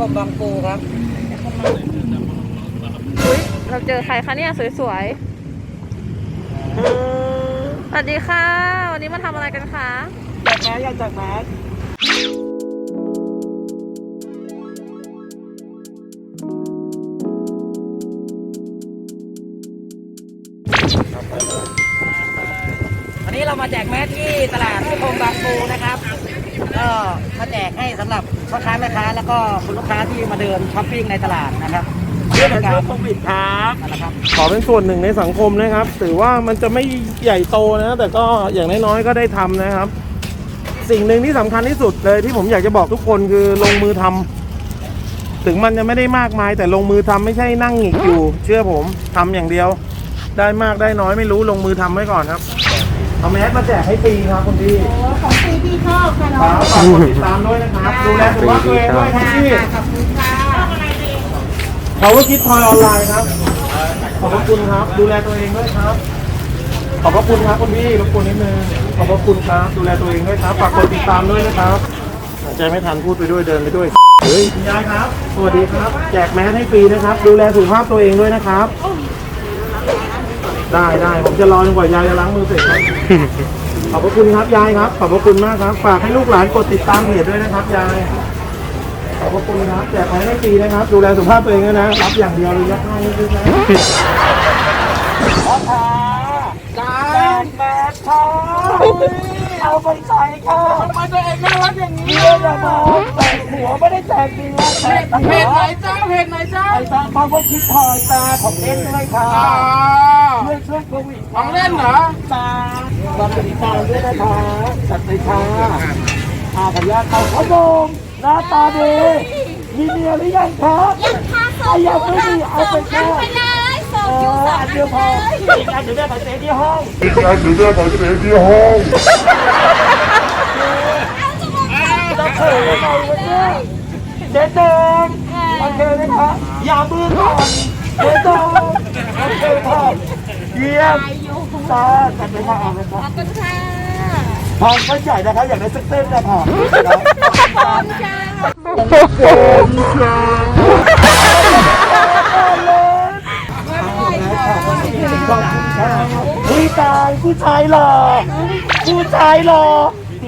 คมบางปูครับอุ้ยเราเจอใครคะเนี่ยสวยๆสวัสดีค่ะ วันนี้มาทำอะไรกันคะจากแมสอยากจากแมสวันนี้เรามาแจกแมสที่ตลาดนิคมบางปูนะครับ ก็มาแจกให้สำหรับ พ่อค้าแม่ค้าแล้วก็คุณลูกค้าที่มาเดินช้อปปิ้งในตลาดนะครับเรื่องการโควิดครับนั่นแหละครับขอเป็นส่วนหนึ่งในสังคมนะครับ ถือว่ามันจะไม่ใหญ่โตนะ แต่ก็อย่างน้อยๆก็ได้ทำนะครับ สิ่งหนึ่งที่สำคัญที่สุดเลยที่ผมอยากจะบอกทุกคนคือลงมือทำถึงมันจะไม่ได้มากมาย แต่ลงมือทำไม่ใช่นั่งหงิกอยู่ เชื่อผมทำอย่างเดียว ได้มากได้น้อยไม่รู้ลงมือทำไว้ก่อนครับ เอาแมสมาแจกให้ฟรีครับคุณพี่ของฟรีที่ชอบค่ะคเนาะรับฝากกดติดตามด้วยนะครับดูแลสุขภาพตัวเองด้วยครับพี่ขอบคุณค่ะเขาก็คิดทอยออนไลน์ครับ ขอบพระคุณครับ ดูแลตัวเองด้วยครับ ขอบพระคุณครับคุณพี่รบกวนนิดนึงขอบพระคุณครับ ดูแลตัวเองด้วยครับฝากกดติดตามด้วยนะครับหายใจไม่ทันพูดไปด้วยเดินไปด้วยเฮ้ยคุณยายครับสวัสดีครับ แจกแมสให้ฟรีนะครับ ดูแลสุขภาพตัวเองด้วยนะครับ ได้ได้ผมจะรอจนกว่ายายจะล้างมือเสร็จครับ ขอบพระคุณครับยายครับ ขอบพระคุณมากครับ ฝากให้ลูกหลานกดติดตามเพจด้วยนะครับยาย ขอบพระคุณครับแจกไม้ให้ฟรีนะครับ ดูแลสุขภาพตัวเองด้วยนะ รับอย่างเดียวเลยยักให้ไม่ได้นะพ่อค้าจ้าแจกแมสค่ะเอาไปใส่ค่ะทำไมตัวเองน่ารักอย่างนี้เพื่อนจะมาแจกหัวไม่ได้แจกเนื้อแจกหัวเพจไหนเจ้าเพจไหนเจ้าไอ้ตาบางคนคิดถอยตาของเล่นด้วยค่ะเพื่อ ช่วยโควิดของเล่นเหรอตาบางคนตาด้วยนะคะจัดไปค่ะอาขยาเขาเขาโดมหน้าตาดีมีเมียหรือยังครับยังค่าส่เอางยังไม่มีเอาไปส่งอัแค่นไปเลยส่งเออยู่อส่งอัอันนเดียวพไปอเลยอีกอันเดี๋ยวแม่ขอเจอที่ห้องเราเขินยังไงวันนี้เด็ดเดินโอเคไหมคะอย่ามือก่อนเด็ดเดินโอเคค่ะ เยี่ยมตาจัดไปค่ะเอาเลยค่ะขอบคุณค่ะพร้อมก็ใหญ่นะคะอยากได้สักเต้นนะคะขอบคุณค่ะผู้ชายผู้ชายหล่อผู้ชายหล่อ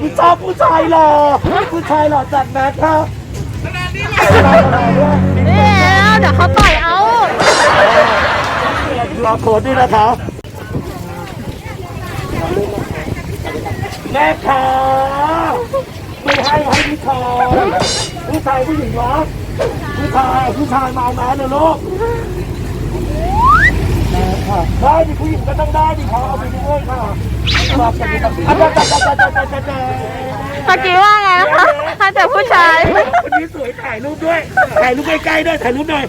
ผู้ชอบผู้ชายหล่อผู้ชายหล่อจัดแมสค่ะนี่แล้วเดี๋ยวเขาต่อยเอารอโค้ดด้วยนะคะแม่ขาไม่ให้ให้ผู้ชายผู้ชายผู้หญิงวะผู้ชายผู้ชายมาเอาแมสเลยลูกแม่ค่ะได้ดิผู้หญิงก็ต้องได้ดิเขาเอาไปด้วยค่ะขอบคุณครับอาจารย์อาจารย์อาจารย์อาจารย์อาจารย์เมื่อกี้ว่าไงนะคะให้แต่ผู้ชายคนนี้สวยถ่ายรูปด้วย ถ่ายรูปใกล้ๆด้วย ถ่ายรูปหน่อย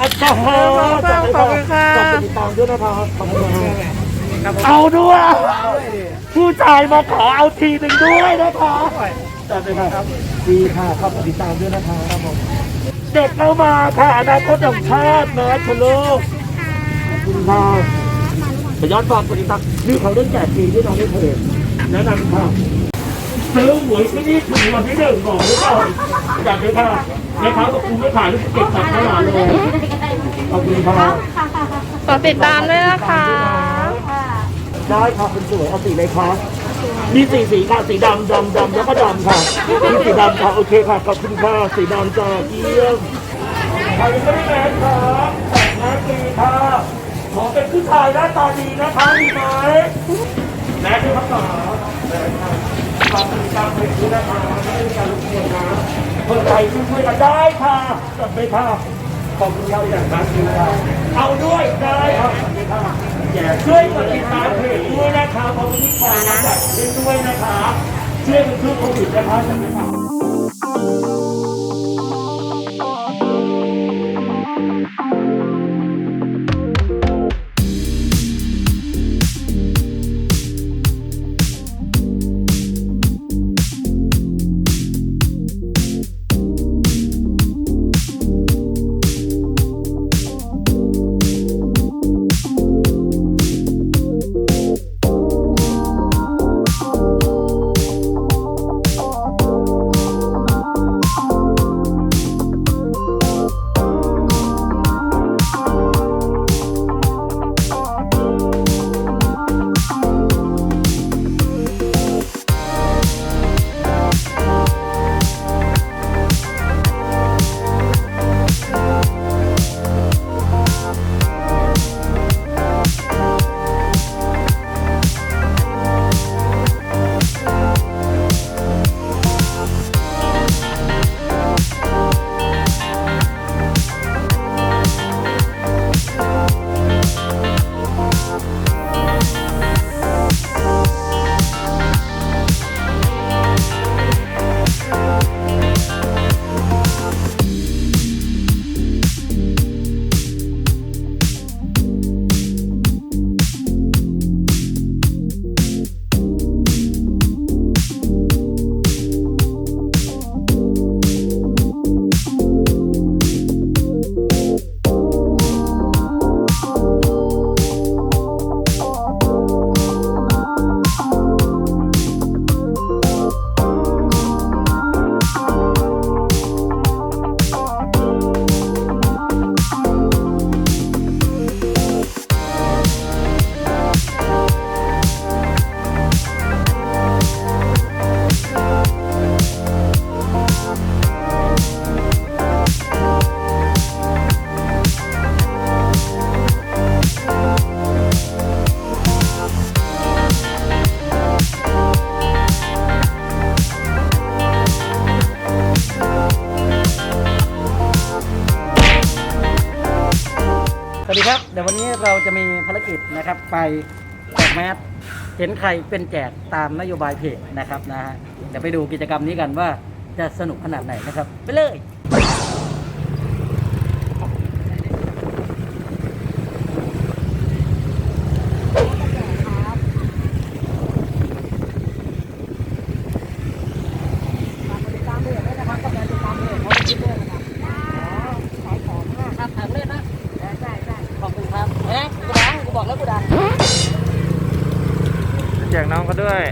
อัจฉริยะขอบคุณค่ะขอบคุณติดตามด้วยนะครับขอบคุณครับเอาด้วย ผู้ชายมาขอเอาทีหนึ่งด้วยนะคะจัดเลยครับดีค่ะขอบคุณติดตามด้วยนะครับผมเด็กเข้ามาค่ะอนาคตของชาตินะคุณลูกขอบคุณค่ะขย้อนบอกกดติดตามนี่เขาเล่นแจกฟรีที่น้องได้เพจแนะนำค่ะ ซื้อหวยที่นี่ถึงวันที่หนึ่งบอกไว้ก่อนอยากเลยค่ะแม่ค้ากับคุณไม่ขายลูกเก็บตัดขนาดเลยขอบคุณครับกติดตามด้วยนะคะ ได้ค่ะคุณสวยเอาสีอะไรคะมีสีสีค่ะสีดำดำดำแล้วก็ดำค่ะมีสีดำค่ะโอเคค่ะขอบคุณค่ะสีดำจ้าเยี่ยมใครไม่แมสครับแต่งแมสดีค่ะขอเป็นผู้ชายหน้าตาดีนะคะดีไหมแมสด้วยครับ หมอแมสค่ะฝากติดตามเพจด้วยนะคะไม่ได้มีการรบกวนนะคนไทยช่วยกันได้ค่ะจัดไปค่ะขอบคุณครับอย่างนั้นคือค่ะเอาด้วยได้ครับขอบคุณค่ะอย่าช่วยกดติดตามเพจด้วยนะคะเพราะวันนี้ขอมาจัดเล่นด้วยนะคะช่วยกันช่วยโควิดนะคะ เดี๋ยววันนี้เราจะมีภารกิจนะครับไปแจกแมสเห็นใครเป็นแจกตามนโยบายเพจนะครับนะฮะเดี๋ยวไปดูกิจกรรมนี้กันว่าจะสนุกขนาดไหนนะครับ ไปเลย ครับถามเล่นนะได้ได้ได้ขอบคุณครับเอ๊ะกูดังกูบอกแล้วกูดัง แจกน้องก็ ด้วย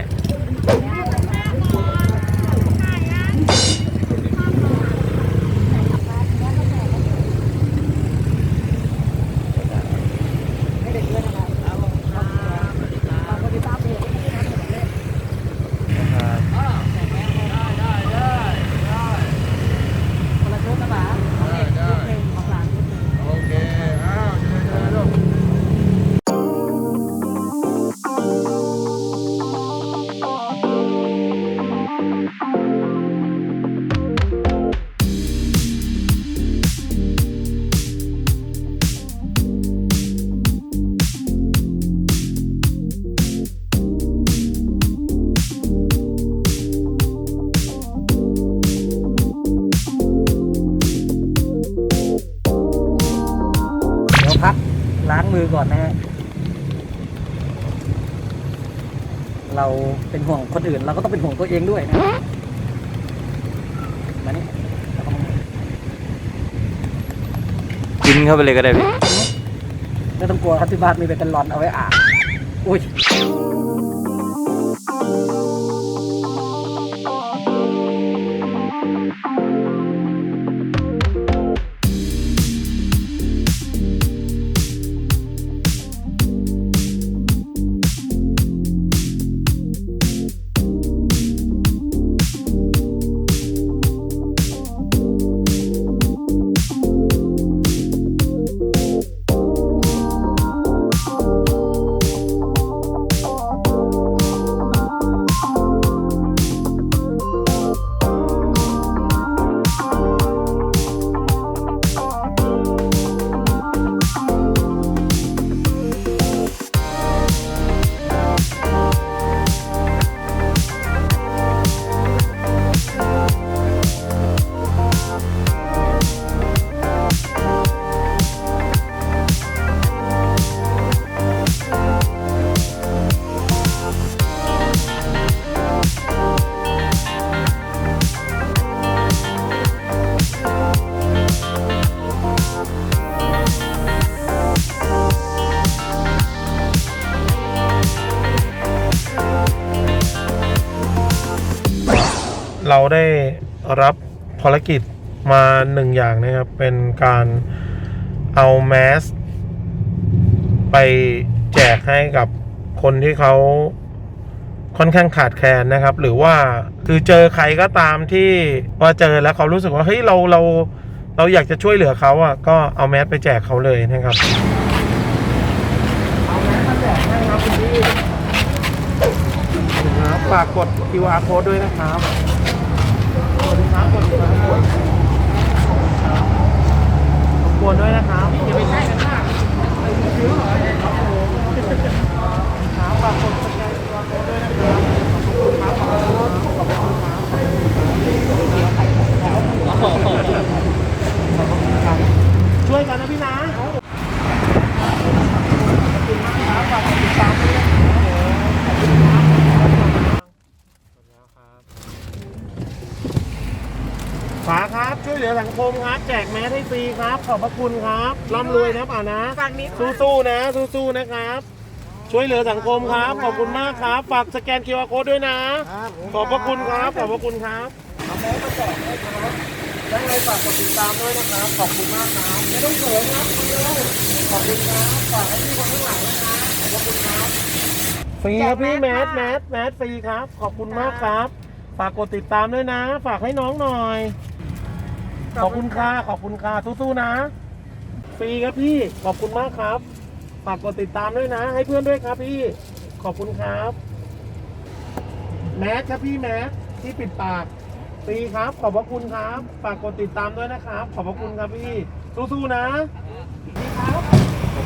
ดี๋ยวพักล้างมือก่อนนะฮะเราเป็นห่วงคนอื่น เราก็ต้องเป็นห่วงตัวเองด้วยนะมานี่แล้วก็มานี่กินเข้าไปเลยก็ได้พี่ไม่ต้องกลัวครับที่บ้านมีเป็นกันร้อนเอาไว้อาบอุ้ย เราได้รับภารกิจมาหนึ่งอย่างนะครับ เป็นการเอาแมสไปแจกให้กับคนที่เขาค่อนข้างขาดแคลนนะครับ หรือว่าคือเจอใครก็ตามที่ว่าเจอแล้วเขารู้สึกว่าเฮ้ยเราเราเราอยากจะช่วยเหลือเขาอะก็เอาแมสไปแจกเขาเลยนะครับเอาแมสมาแจกให้ครับคุณพี่ครับฝากกด QR code ด้วยนะครับสวัสดีครับ กด QR code ครับรบกวนด้วยนะครับอย่าไปใกล้กันมากครับผมครับฝากกดสแกน QR code ด้วยนะครับขอบคุณครับขอบคุณครับขอบคุณครับ ช่วยกันนะพี่นะขอบคุณมากครับฝากกดติดตามด้วยนะครับฝาครับ ช่วยเหลือ สังคมครับ แจกแมสให้ฟรีครับ ขอบพระคุณครับร่ำรวยนะป่านะสู้ๆนะ สู้ๆนะครับ ช่วยเหลือสังคมครับ ขอบคุณมากครับ ฝากสแกน QR code ด้วยนะ ขอบพระคุณครับ ขอบพระคุณครับเอาแมสมาแจกให้ครับยังไงฝากกดติดตามด้วยนะครับ ขอบคุณมากครับไม่ต้องเขินครับคุณเร็วขอบคุณครับ ฝากให้พี่คนข้างหลังนะครับขอบพระคุณครับฟรีครับพี่แมสแมสแมสฟรีครับ ขอบคุณมากครับ ฝากกดติดตามด้วยนะ ฝากให้น้องหน่อย ขอบคุณค่ะขอบคุณค่ะสู้ๆนะ ฟรีครับพี่ขอบคุณมากครับฝากกดติดตามด้วยนะ ให้เพื่อนด้วยครับพี่ ขอบคุณครับ แมสครับพี่แมสที่ปิดปากฟรีครับ ขอบพระคุณครับฝากกดติดตามด้วยนะครับ ขอบพระคุณครับพี่สู้ๆนะนี่ครับ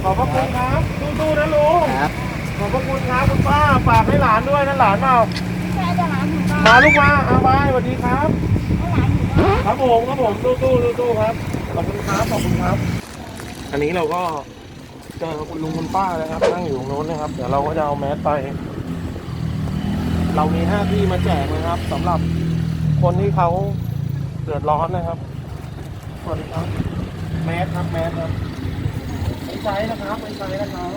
ขอบพระคุณครับสู้ๆนะลุงครับขอบพระคุณครับคุณป้าฝากให้หลานด้วยนะหลานเปล่ามาลูกมาอาบายสวัสดีครับ ครับผมครับผมสู้ๆสู้ๆครับขอบคุณครับขอบคุณครับ อันนี้เราก็เจอคุณลุงคุณป้านะครับ นั่งอยู่ตรงโน้นนะครับ เดี๋ยวเราก็จะเอาแมสไป เรามีห้าที่มาแจกนะครับสำหรับคนที่เขาเดือดร้อนนะครับสวัสดีครับ แมสครับแมสครับไม่ใช้นะครับไม่ใช้นะครับ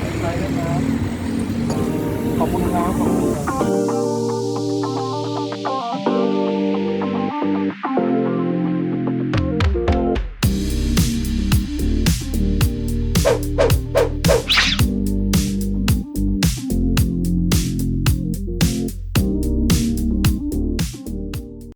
ไม่ใช้นะครับขอบคุณครับขอบคุณครับ